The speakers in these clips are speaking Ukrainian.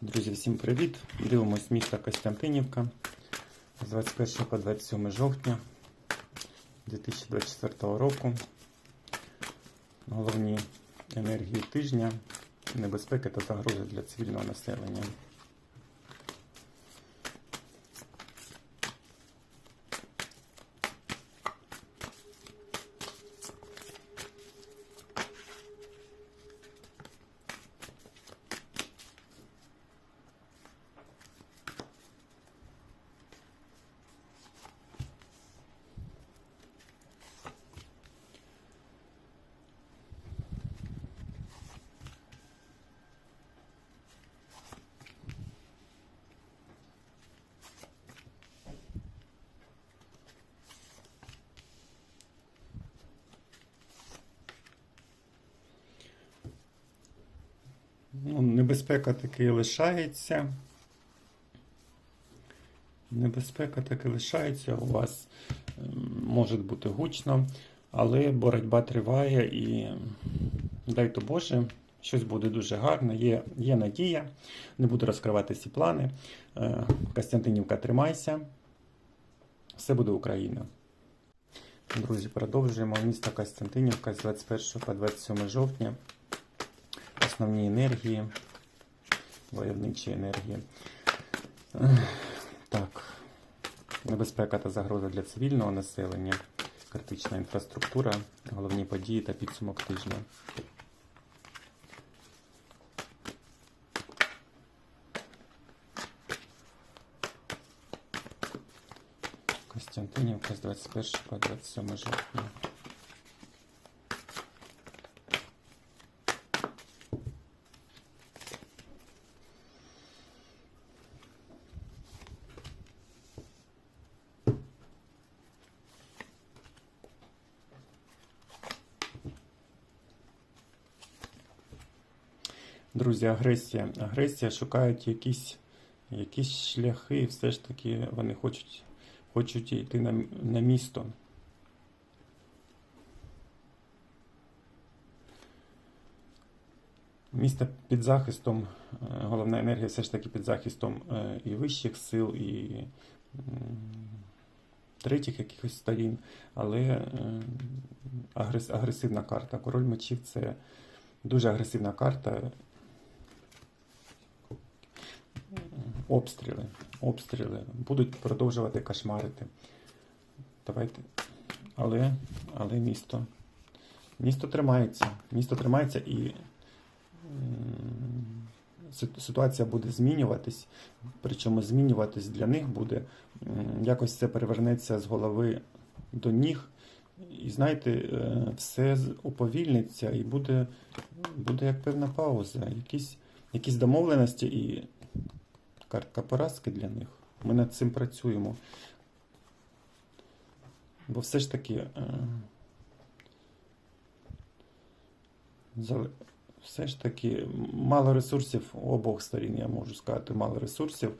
Друзі, всім привіт! Дивимось місто Костянтинівка з 21 по 27 жовтня 2024 року. Головні енергії тижня, небезпеки та загрози для цивільного населення. Ну, небезпека таки лишається. Небезпека таки лишається. У вас ем, може бути гучно, але боротьба триває і дай то Боже, щось буде дуже гарне. Є, є надія. Не буду розкривати всі плани. Е, Костянтинівка, тримайся. Все буде Україна. Друзі, продовжуємо. Місто Костянтинівка з 21 по 27 жовтня основні енергії, войовничі енергії. Так, небезпека та загроза для цивільного населення, критична інфраструктура, головні події та підсумок тижня. Костянтинівка з 21 по 27 жовтня. Друзі, агресія. Агресія шукають якісь, якісь шляхи, все ж таки вони хочуть, хочуть йти на, на місто. Місто під захистом, е, головна енергія все ж таки під захистом е, і вищих сил, і третіх якихось сторін, але е, агресивна карта. Король мечів це дуже агресивна карта. Обстріли. Обстріли. Будуть продовжувати кошмарити. Давайте. Але, але місто. Місто тримається. Місто тримається і ситуація буде змінюватись. Причому змінюватись для них буде. Якось це перевернеться з голови до ніг. І знаєте, е, все уповільниться і буде, буде як певна пауза. Якісь, якісь домовленості і картка поразки для них. Ми над цим працюємо. Бо все ж таки. е, Все ж таки мало ресурсів у обох сторін, я можу сказати, мало ресурсів.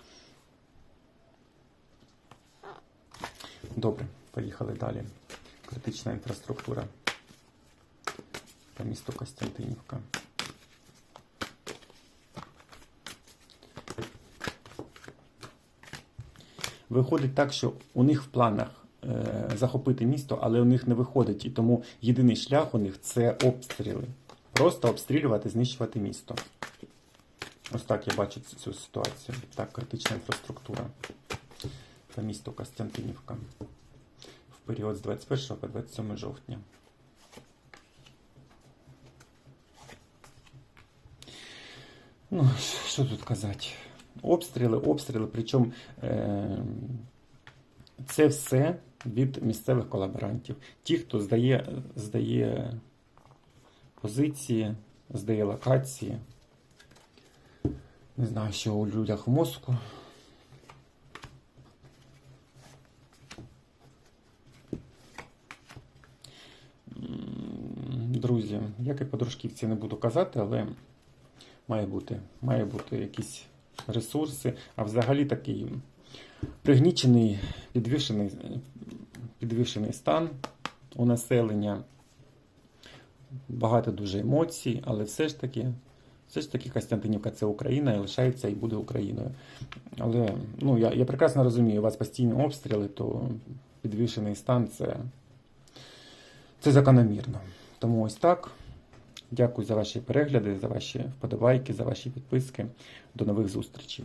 Добре, поїхали далі. Критична інфраструктура по місту Костянтинівка. Виходить так, що у них в планах е, захопити місто, але у них не виходить. І тому єдиний шлях у них це обстріли. Просто обстрілювати, знищувати місто. Ось так я бачу цю, ситуацію. Так, критична інфраструктура та місто Костянтинівка в період з 21 по 27 жовтня. Ну, що тут казати? Обстріли, обстріли, причому е, це все від місцевих колаборантів. Ті, хто здає, здає позиції, здає локації. Не знаю, що у людях в мозку. Друзі, як і подружківці не буду казати, але має бути, має бути якісь ресурси, а взагалі такий пригнічений, підвішений підвищений стан у населення. Багато дуже емоцій, але все ж таки все ж таки Костянтинівка це Україна і лишається і буде Україною. Але ну, я я прекрасно розумію, у вас постійні обстріли, то підвішений стан це, це закономірно. Тому ось так. Дякую за ваші перегляди, за ваші вподобайки, за ваші підписки. До нових зустрічей.